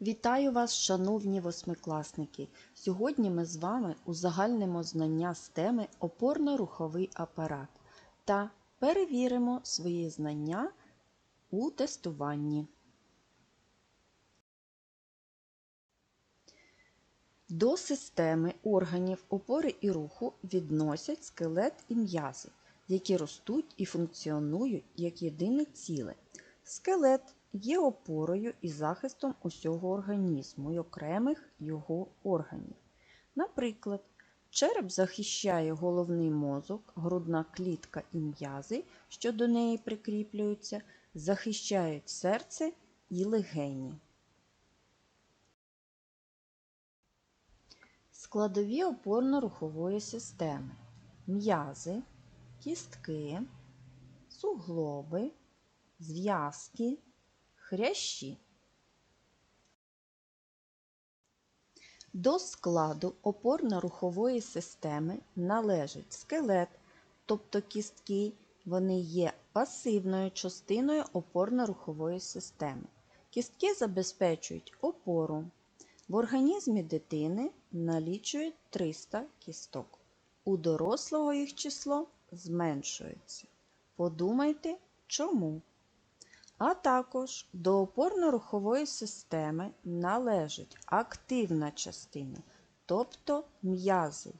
Вітаю вас, шановні восьмикласники! Сьогодні ми з вами узагальнимо знання з теми опорно-руховий апарат та перевіримо свої знання у тестуванні. До системи органів опори і руху відносять скелет і м'язи, які ростуть і функціонують як єдине ціле. Скелет є опорою і захистом усього організму і окремих його органів. Наприклад, череп захищає головний мозок, грудна клітка і м'язи, що до неї прикріплюються, захищають серце і легені. Складові опорно-рухової системи м'язи, кістки, суглоби, зв'язки, хрящі. До складу опорно-рухової системи належить скелет, тобто кістки, вони є пасивною частиною опорно-рухової системи. Кістки забезпечують опору. В організмі дитини налічують 300 кісток. У дорослого їх число зменшується. Подумайте, чому? А також до опорно-рухової системи належить активна частина, тобто м'язи.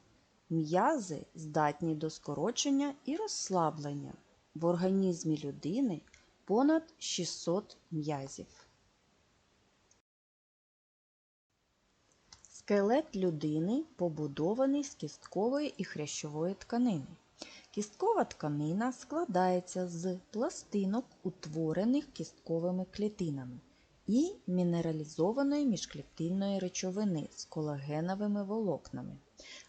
М'язи здатні до скорочення і розслаблення. В організмі людини понад 600 м'язів. Скелет людини побудований з кісткової і хрящової тканини. Кісткова тканина складається з пластинок, утворених кістковими клітинами, і мінералізованої міжклітинної речовини з колагеновими волокнами.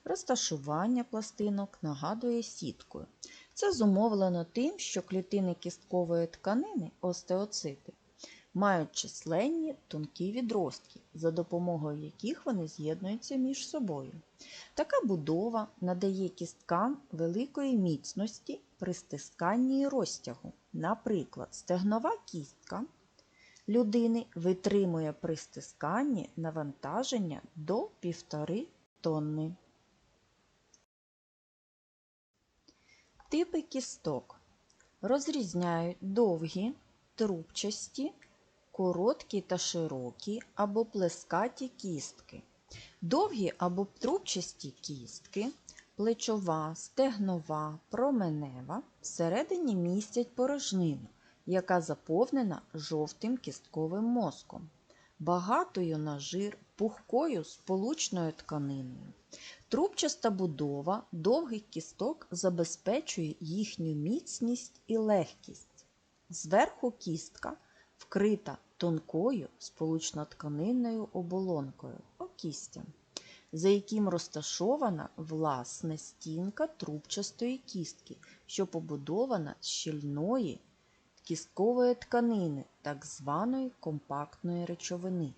Розташування пластинок нагадує сіткою. Це зумовлено тим, що клітини кісткової тканини остеоцити мають численні тонкі відростки, за допомогою яких вони з'єднуються між собою. Така будова надає кісткам великої міцності при стисканні і розтягу. Наприклад, стегнова кістка людини витримує при стисканні навантаження до 1,5 тонни. Типи кісток розрізняють довгі, трубчасті, короткі та широкі або плескаті кістки. Довгі або трубчасті кістки, плечова, стегнова, променева всередині містять порожнину, яка заповнена жовтим кістковим мозком, багатою на жир, пухкою сполучною тканиною. Трубчаста будова довгих кісток забезпечує їхню міцність і легкість. Зверху кістка вкрита тонкою сполучно-тканинною оболонкою окістям, за яким розташована власне стінка трубчастої кістки, що побудована з щільної кісткової тканини, так званої компактної речовини.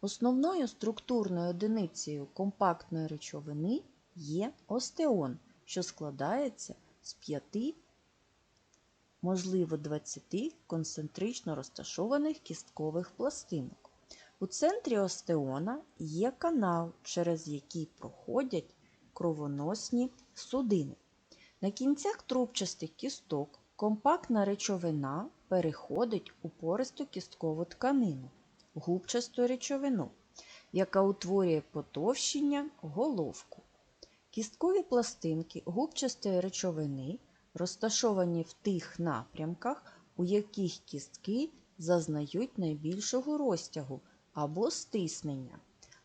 Основною структурною одиницею компактної речовини є остеон, що складається з п'яти можливо 20 концентрично розташованих кісткових пластинок. У центрі остеона є канал, через який проходять кровоносні судини. На кінцях трубчастих кісток компактна речовина переходить у пористу кісткову тканину, губчасту речовину, яка утворює потовщення головку. Кісткові пластинки губчастої речовини розташовані в тих напрямках, у яких кістки зазнають найбільшого розтягу або стиснення.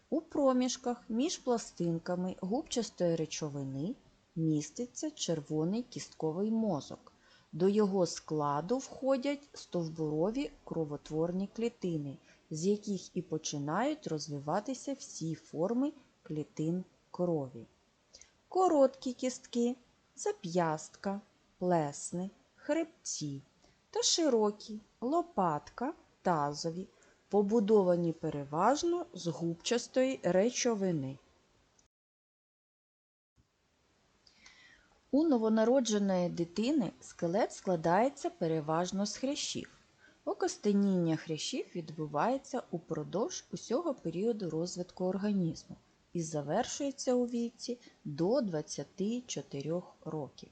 У проміжках між пластинками губчастої речовини міститься червоний кістковий мозок. До його складу входять стовбурові кровотворні клітини, з яких і починають розвиватися всі форми клітин крові. Короткі кістки зап'ястка, плесни, хребці та широкі лопатка, тазові, побудовані переважно з губчастої речовини. У новонародженої дитини скелет складається переважно з хрящів. Окостеніння хрящів відбувається упродовж усього періоду розвитку організму і завершується у віці до 24 років.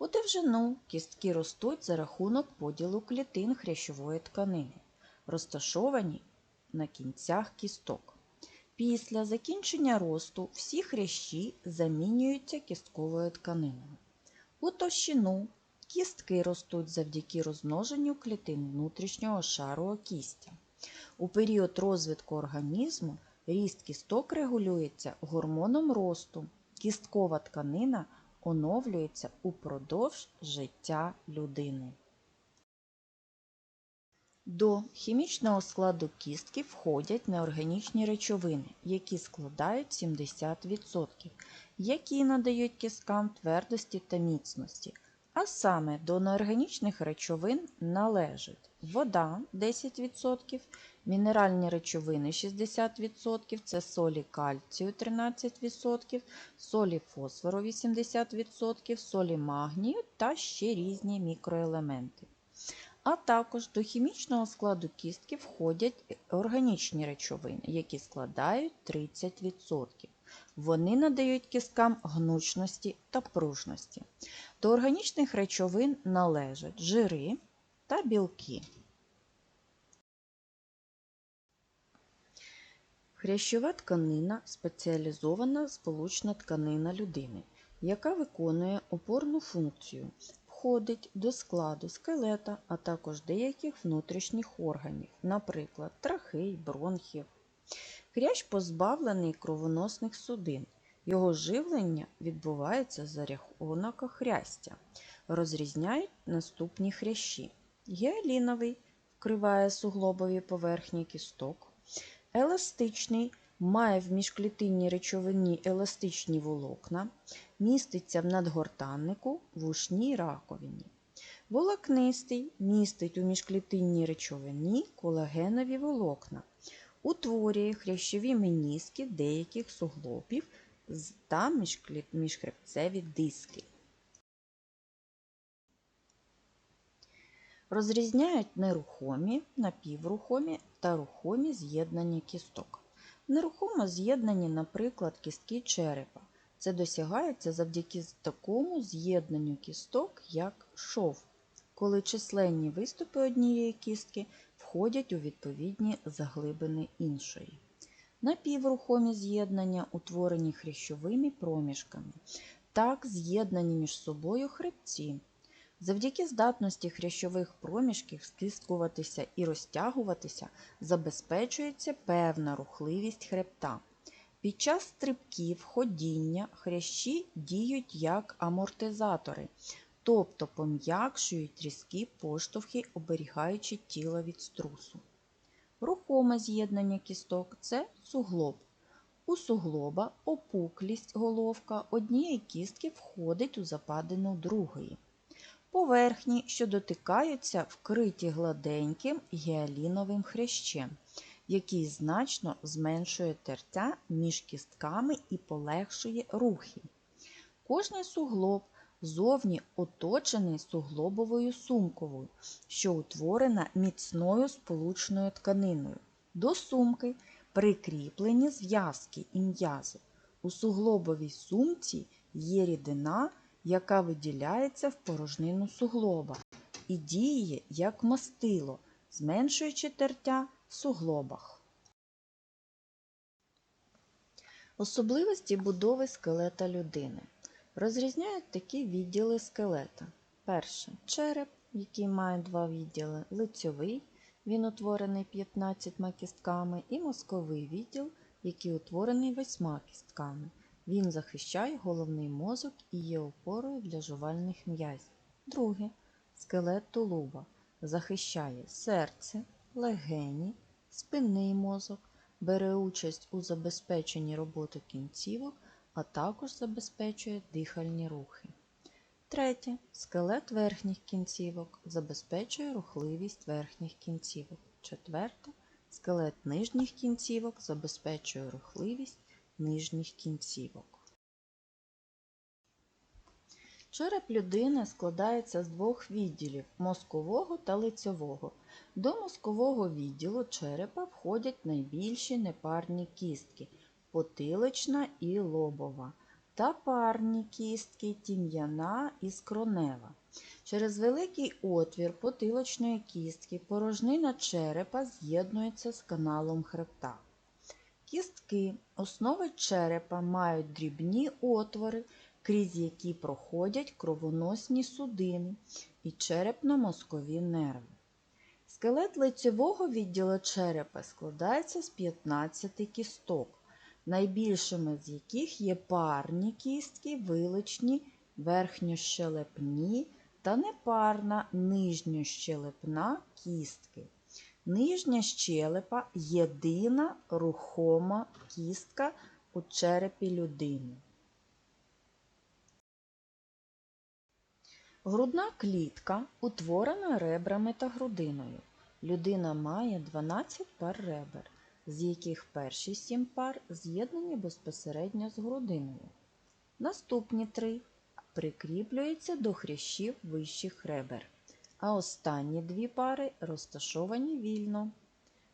У довжину кістки ростуть за рахунок поділу клітин хрящової тканини, розташовані на кінцях кісток. Після закінчення росту всі хрящі замінюються кістковою тканиною. У товщину кістки ростуть завдяки розмноженню клітин внутрішнього шару окістя. У період розвитку організму ріст кісток регулюється гормоном росту. Кісткова тканина оновлюється упродовж життя людини. До хімічного складу кістки входять неорганічні речовини, які складають 70%, які надають кісткам твердості та міцності. А саме до неорганічних речовин належать вода 10%, мінеральні речовини 60%, це солі кальцію 13%, солі фосфору 80%, солі магнію та ще різні мікроелементи. А також до хімічного складу кістки входять органічні речовини, які складають 30%. Вони надають кісткам гнучності та пружності. До органічних речовин належать жири та білки. Хрящова тканина спеціалізована сполучна тканина людини, яка виконує опорну функцію, входить до складу скелета, а також деяких внутрішніх органів, наприклад, трахей, бронхів. Хрящ позбавлений кровоносних судин. Його живлення відбувається за рахунок хрястя. Розрізняють наступні хрящі. Гіаліновий вкриває суглобові поверхні кісток. Еластичний має в міжклітинній речовині еластичні волокна, міститься в надгортаннику в ушній раковині. Волокнистий містить у міжклітинній речовині колагенові волокна, утворює хрящові меніски деяких суглобів та міжхребцеві диски. Розрізняють нерухомі, напіврухомі та рухомі з'єднання кісток. Нерухомо з'єднані, наприклад, кістки черепа. Це досягається завдяки такому з'єднанню кісток, як шов, коли численні виступи однієї кістки входять у відповідні заглибини іншої. Напіврухомі з'єднання утворені хрящовими проміжками. Так з'єднані між собою хребці. Завдяки здатності хрящових проміжків стискуватися і розтягуватися забезпечується певна рухливість хребта. Під час стрибків ходіння хрящі діють як амортизатори, тобто пом'якшують різкі поштовхи, оберігаючи тіло від струсу. Рухоме з'єднання кісток це суглоб. У суглоба опуклість головка однієї кістки входить у западину другої. Поверхні, що дотикаються, вкриті гладеньким гіаліновим хрящем, який значно зменшує тертя між кістками і полегшує рухи. Кожний суглоб зовні оточений суглобовою сумкою, що утворена міцною сполучною тканиною. До сумки прикріплені зв'язки і м'язи. У суглобовій сумці є рідина, яка виділяється в порожнину суглоба і діє як мастило, зменшуючи тертя в суглобах. Особливості будови скелета людини. Розрізняють такі відділи скелета. Перше череп, який має два відділи, лицьовий, він утворений 15 кістками, і мозковий відділ, який утворений 8 кістками. Він захищає головний мозок і є опорою для жувальних м'язів. Друге скелет тулуба захищає серце, легені, спинний мозок, бере участь у забезпеченні роботи кінцівок а також забезпечує дихальні рухи. Третє. Скелет верхніх кінцівок забезпечує рухливість верхніх кінцівок. Четверте. Скелет нижніх кінцівок забезпечує рухливість нижніх кінцівок. Череп людини складається з двох відділів мозкового та лицьового. До мозкового відділу черепа входять найбільші непарні кістки потилична і лобова, та парні кістки тім'яна і скронева. Через великий отвір потилочної кістки порожнина черепа з'єднується з каналом хребта. Кістки основи черепа мають дрібні отвори, крізь які проходять кровоносні судини і черепно-мозкові нерви. Скелет лицевого відділу черепа складається з 15 кісток, найбільшими з яких є парні кістки, виличні, верхньощелепні та непарна нижньощелепна кістки. Нижня щелепа єдина рухома кістка у черепі людини. Грудна клітка утворена ребрами та грудиною. Людина має 12 пар ребер, з яких перші 7 пар з'єднані безпосередньо з грудиною. Наступні три прикріплюються до хрящів вищих ребер, а останні дві пари розташовані вільно.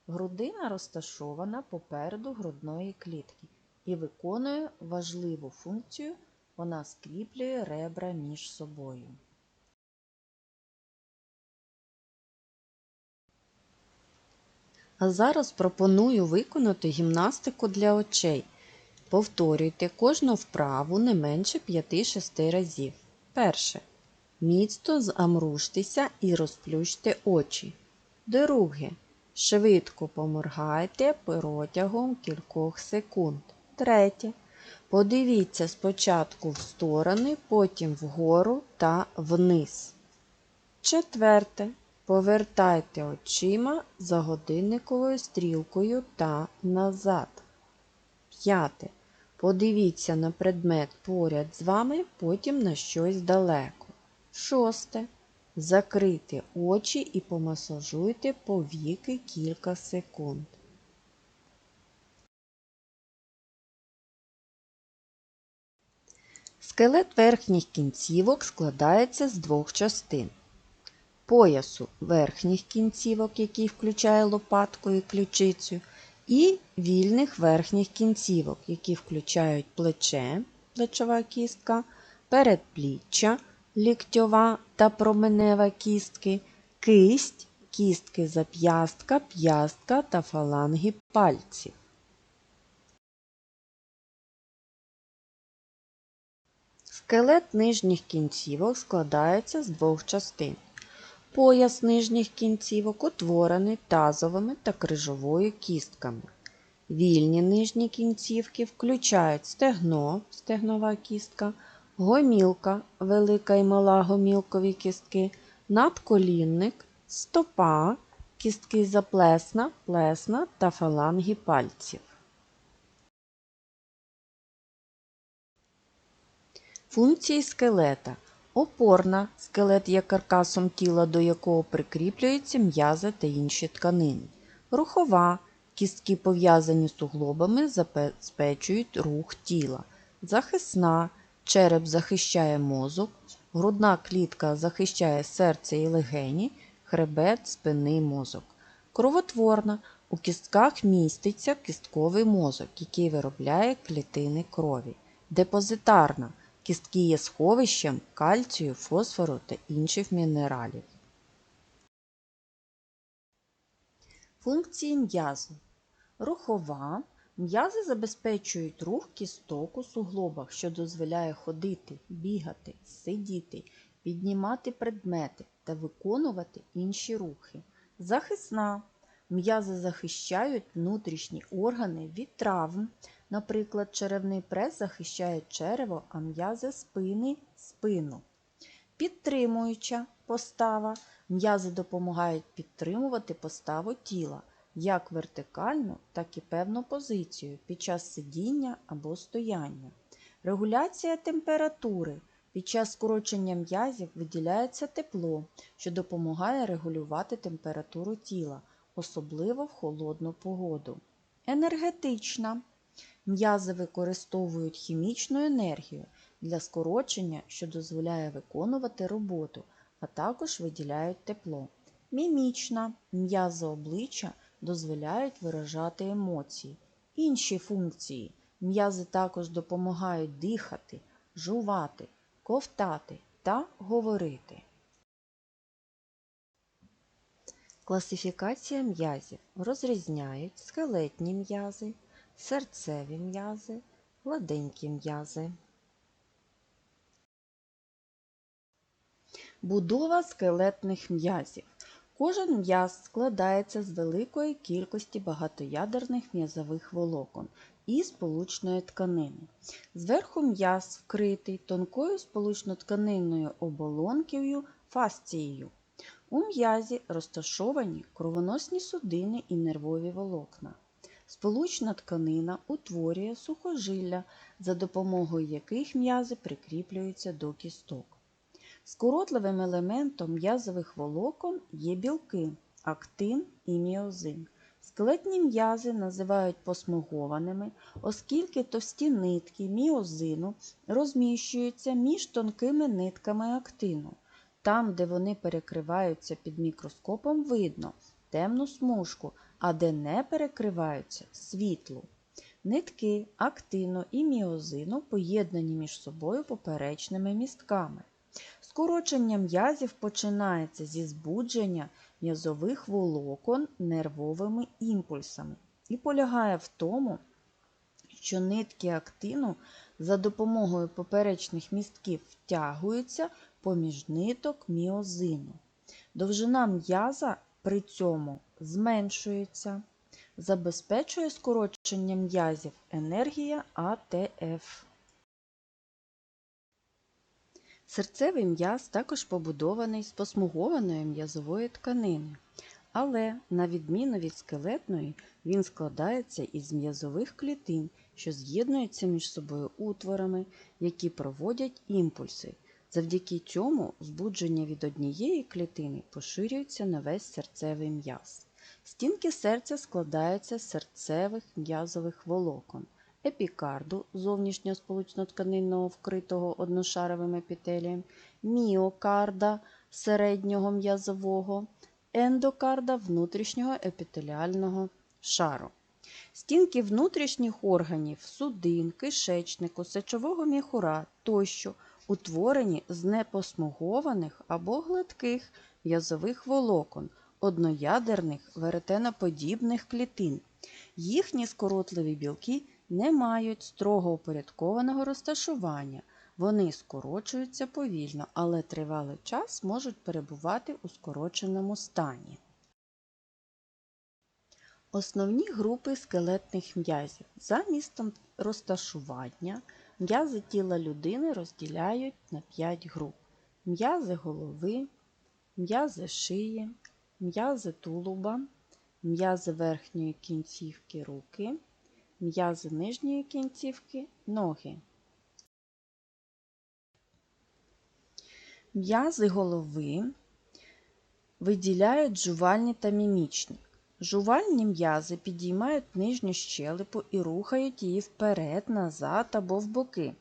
Грудина розташована попереду грудної клітки і виконує важливу функцію, вона скріплює ребра між собою. А зараз пропоную виконати гімнастику для очей. Повторюйте кожну вправу не менше 5-6 разів. Перше. Міцно замружтеся і розплющте очі. Друге. Швидко поморгайте протягом кількох секунд. Третє. Подивіться спочатку в сторони, потім вгору та вниз. Четверте. Повертайте очима за годинниковою стрілкою та назад. П'яте. Подивіться на предмет поряд з вами, потім на щось далеко. Шосте. Закрийте очі і помасажуйте повіки кілька секунд. Скелет верхніх кінцівок складається з двох частин. Поясу верхніх кінцівок, який включає лопатку і ключицю, і вільних верхніх кінцівок, які включають плече, плечова кістка, передпліччя, ліктьова та променева кістки, кисть, кістки зап'ястка, п'ястка та фаланги пальців. Скелет нижніх кінцівок складається з двох частин. Пояс нижніх кінцівок утворений тазовими та крижовою кістками. Вільні нижні кінцівки включають стегно, стегнова кістка, гомілка, велика і мала гомілкові кістки, надколінник, стопа, кістки заплесна, плесна та фаланги пальців. Функції скелета. Опорна скелет є каркасом тіла, до якого прикріплюються м'язи та інші тканини. Рухова кістки, пов'язані з суглобами, забезпечують рух тіла. Захисна череп захищає мозок, грудна клітка захищає серце і легені, хребет, спинний мозок. Кровотворна у кістках міститься кістковий мозок, який виробляє клітини крові. Депозитарна Кістки є сховищем кальцію, фосфору та інших мінералів. Функції м'язу. Рухова. М'язи забезпечують рух кісток у суглобах, що дозволяє ходити, бігати, сидіти, піднімати предмети та виконувати інші рухи. Захисна. М'язи захищають внутрішні органи від травм, Наприклад, черевний прес захищає черево, а м'язи спини спину. Підтримуюча постава. М'язи допомагають підтримувати поставу тіла як вертикальну, так і певну позицію під час сидіння або стояння. Регуляція температури. Під час скорочення м'язів виділяється тепло, що допомагає регулювати температуру тіла, особливо в холодну погоду. Енергетична. М'язи використовують хімічну енергію для скорочення, що дозволяє виконувати роботу, а також виділяють тепло. Мімічна м'язи обличчя дозволяють виражати емоції. Інші функції м'язи також допомагають дихати, жувати, ковтати та говорити. Класифікація м'язів розрізняють скелетні м'язи, серцеві м'язи, гладенькі м'язи. Будова скелетних м'язів. Кожен м'яз складається з великої кількості багатоядерних м'язових волокон і сполучної тканини. Зверху м'яз вкритий тонкою сполучно-тканинною оболонкою фасцією. У м'язі розташовані кровоносні судини і нервові волокна. Сполучна тканина утворює сухожилля, за допомогою яких м'язи прикріплюються до кісток. Скоротливим елементом м'язових волокон є білки, актин і міозин. Скелетні м'язи називають посмугованими, оскільки товсті нитки міозину розміщуються між тонкими нитками актину. Там, де вони перекриваються під мікроскопом, видно темну смужку, а де не перекриваються світлу. Нитки актину і міозину поєднані між собою поперечними містками. Скорочення м'язів починається зі збудження м'язових волокон нервовими імпульсами і полягає в тому, що нитки актину за допомогою поперечних містків втягуються поміж ниток міозину. Довжина м'яза при цьому зменшується. Забезпечує скорочення м'язів енергія АТФ. Серцевий м'яз також побудований з посмугованої м'язової тканини, але, на відміну від скелетної, він складається із м'язових клітин, що з'єднуються між собою утворами, які проводять імпульси. Завдяки цьому збудження від однієї клітини поширюється на весь серцевий м'яз. Стінки серця складаються з серцевих м'язових волокон, епікарду зовнішнього сполучно-тканинного вкритого одношаровим епітелієм, міокарда середнього м'язового, ендокарда внутрішнього епітеліального шару. Стінки внутрішніх органів, судин, кишечнику, сечового міхура тощо утворені з непосмугованих або гладких м'язових волокон, одноядерних веретеноподібних клітин. Їхні скоротливі білки не мають строго упорядкованого розташування. Вони скорочуються повільно, але тривалий час можуть перебувати у скороченому стані. Основні групи скелетних м'язів. За містом розташування м'язи тіла людини розділяють на 5 груп: м'язи голови, м'язи шиї, м'язи тулуба, м'язи верхньої кінцівки руки, м'язи нижньої кінцівки ноги. М'язи голови виділяють жувальні та мімічні. Жувальні м'язи підіймають нижню щелепу і рухають її вперед, назад або в боки,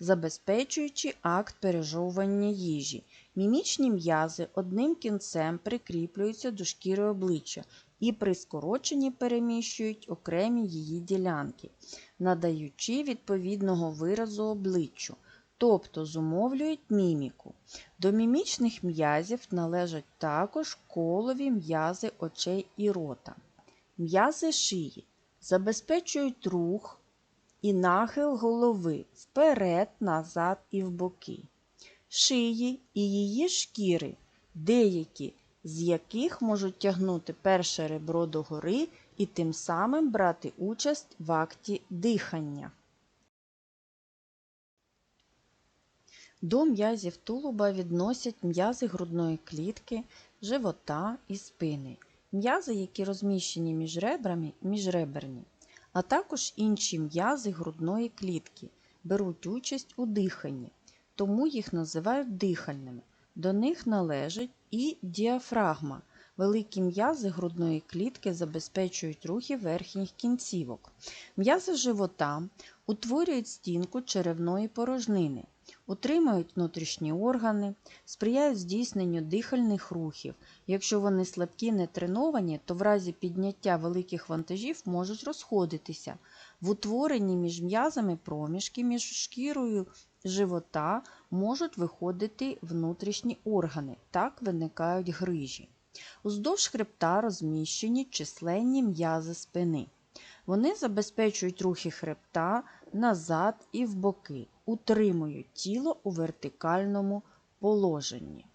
забезпечуючи акт пережовування їжі. Мімічні м'язи одним кінцем прикріплюються до шкіри обличчя і при скороченні переміщують окремі її ділянки, надаючи відповідного виразу обличчю, тобто зумовлюють міміку. До мімічних м'язів належать також колові м'язи очей і рота. М'язи шиї забезпечують рух і нахил голови вперед, назад і в боки. Шиї і її шкіри, деякі з яких можуть тягнути перше ребро догори і тим самим брати участь в акті дихання. До м'язів тулуба відносять м'язи грудної клітки, живота і спини, м'язи, які розміщені між ребрами міжреберні, а також інші м'язи грудної клітки, беруть участь у диханні, тому їх називають дихальними. До них належить і діафрагма. Великі м'язи грудної клітки забезпечують рухи верхніх кінцівок. М'язи живота утворюють стінку черевної порожнини. Утримують внутрішні органи, сприяють здійсненню дихальних рухів. Якщо вони слабкі не треновані, то в разі підняття великих вантажів можуть розходитися. В утворенні між м'язами проміжки між шкірою живота можуть виходити внутрішні органи. Так виникають грижі. Уздовж хребта розміщені численні м'язи спини. Вони забезпечують рухи хребта назад і в боки, утримують тіло у вертикальному положенні.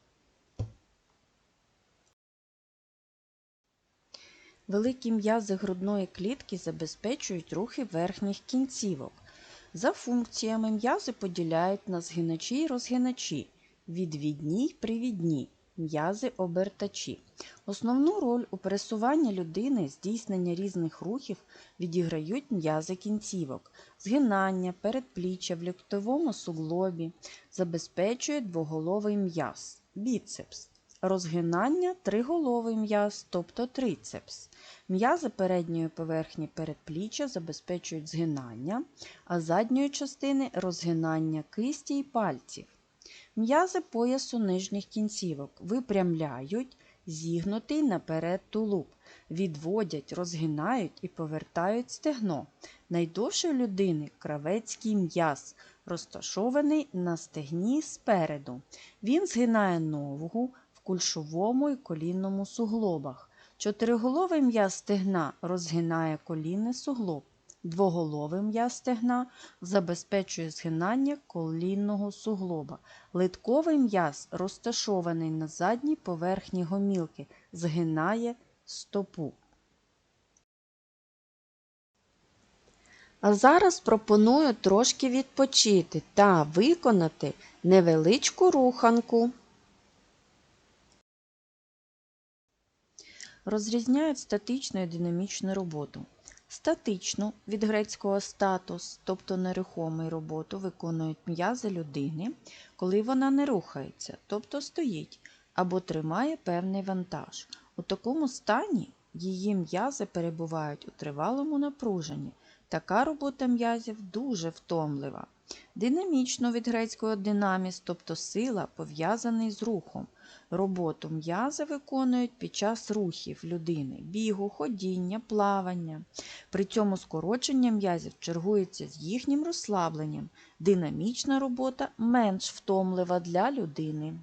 Великі м'язи грудної клітки забезпечують рухи верхніх кінцівок. За функціями м'язи поділяють на згиначі і розгиначі, відвідні й привідні, м'язи обертачі. Основну роль у пересуванні людини здійснення різних рухів відіграють м'язи кінцівок, згинання, передпліччя в ліктовому суглобі, забезпечує двоголовий м'яз, біцепс. Розгинання триголовий м'яз, тобто трицепс. М'язи передньої поверхні передпліччя забезпечують згинання, а задньої частини розгинання кисті й пальців. М'язи поясу нижніх кінцівок випрямляють зігнутий наперед тулуб, відводять, розгинають і повертають стегно. Найдовший людини кравецький м'яз, розташований на стегні спереду. Він згинає ногу в кульшовому і колінному суглобах. Чотириголовий м'яз стегна розгинає колінний суглоб. Двоголовий м'яз стегна забезпечує згинання колінного суглоба. Литковий м'яз, розташований на задній поверхні гомілки, згинає стопу. А зараз пропоную трошки відпочити та виконати невеличку руханку. Розрізняють статичну і динамічну роботу. Статичну від грецького статус, тобто нерухомий роботу, виконують м'язи людини, коли вона не рухається, тобто стоїть або тримає певний вантаж. У такому стані її м'язи перебувають у тривалому напруженні. Така робота м'язів дуже втомлива. Динамічно від грецького динаміс, тобто сила, пов'язаний з рухом. Роботу м'язи виконують під час рухів людини, бігу, ходіння, плавання. При цьому скорочення м'язів чергується з їхнім розслабленням. Динамічна робота менш втомлива для людини.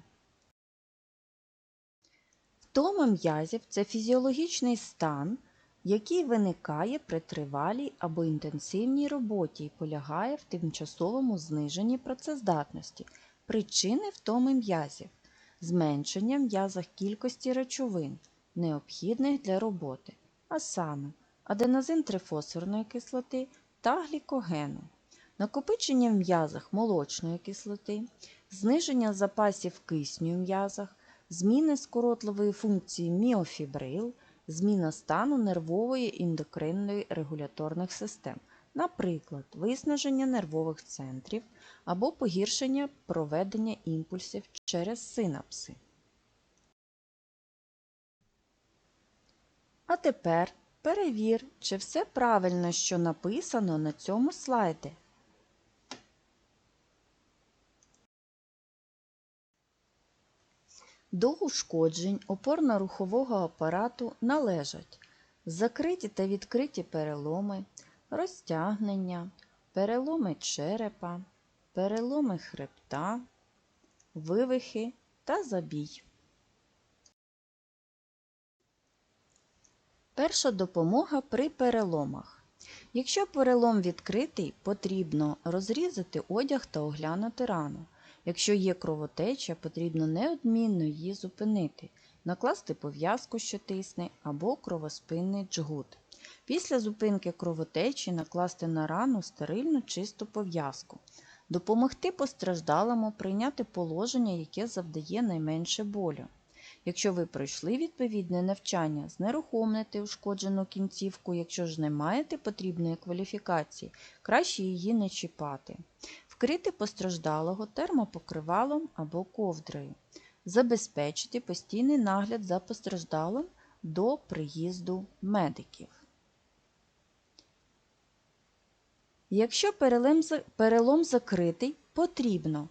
Втома м'язів це фізіологічний стан, який виникає при тривалій або інтенсивній роботі і полягає в тимчасовому зниженні працездатності. Причини втоми м'язів зменшення м'язах кількості речовин, необхідних для роботи, а саме аденозин трифосфорної кислоти та глікогену, накопичення в м'язах молочної кислоти, зниження запасів кисню в м'язах, зміни скоротливої функції міофібрил, зміна стану нервової і ендокринної регуляторних систем, наприклад, виснаження нервових центрів або погіршення проведення імпульсів через синапси. А тепер перевір, чи все правильно, що написано на цьому слайді. До ушкоджень опорно-рухового апарату належать закриті та відкриті переломи, розтягнення, переломи черепа, переломи хребта, вивихи та забій. Перша допомога при переломах. Якщо перелом відкритий, потрібно розрізати одяг та оглянути рану. Якщо є кровотеча, потрібно неодмінно її зупинити, накласти пов'язку, що тисне, або кровоспинний джгут. Після зупинки кровотечі накласти на рану стерильну чисту пов'язку, допомогти постраждалому прийняти положення, яке завдає найменше болю. Якщо ви пройшли відповідне навчання, знерухомити ушкоджену кінцівку, якщо ж не маєте потрібної кваліфікації, краще її не чіпати. Вкрити постраждалого термопокривалом або ковдрою. Забезпечити постійний нагляд за постраждалим до приїзду медиків. Якщо перелом закритий, потрібно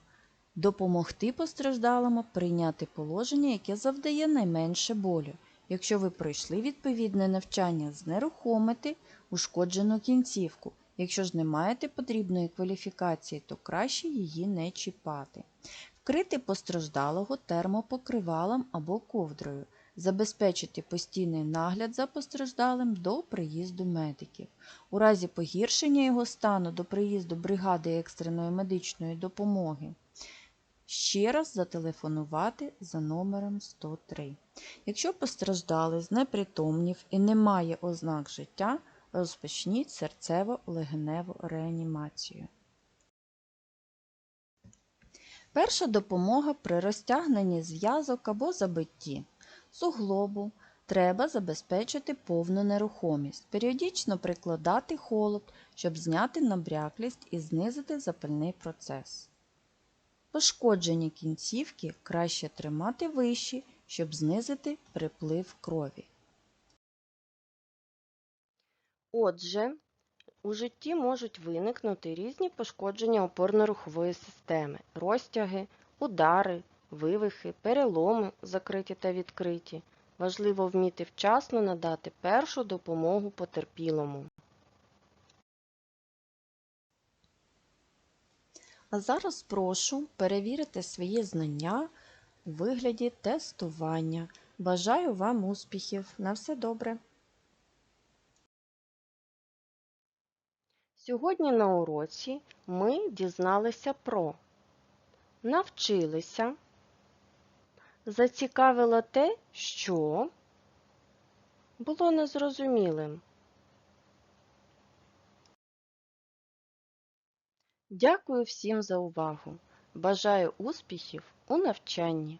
Допомогти постраждалому прийняти положення, яке завдає найменше болю. Якщо ви пройшли відповідне навчання, знерухомити ушкоджену кінцівку. Якщо ж не маєте потрібної кваліфікації, то краще її не чіпати. Вкрити постраждалого термопокривалом або ковдрою. Забезпечити постійний нагляд за постраждалим до приїзду медиків. У разі погіршення його стану до приїзду бригади екстреної медичної допомоги. Ще раз зателефонувати за номером 103. Якщо постраждалий знепритомнів і не має ознак життя, розпочніть серцево-легеневу реанімацію. Перша допомога при розтягненні зв'язок або забитті. Суглобу треба забезпечити повну нерухомість, періодично прикладати холод, щоб зняти набряклість і знизити запальний процес. Пошкоджені кінцівки краще тримати вищі, щоб знизити приплив крові. Отже, у житті можуть виникнути різні пошкодження опорно-рухової системи, розтяги, удари, вивихи, переломи, закриті та відкриті. Важливо вміти вчасно надати першу допомогу потерпілому. А зараз прошу перевірити свої знання у вигляді тестування. Бажаю вам успіхів! На все добре! Сьогодні на уроці ми дізналися про навчилися, зацікавило те, що було незрозумілим. Дякую всім за увагу. Бажаю успіхів у навчанні.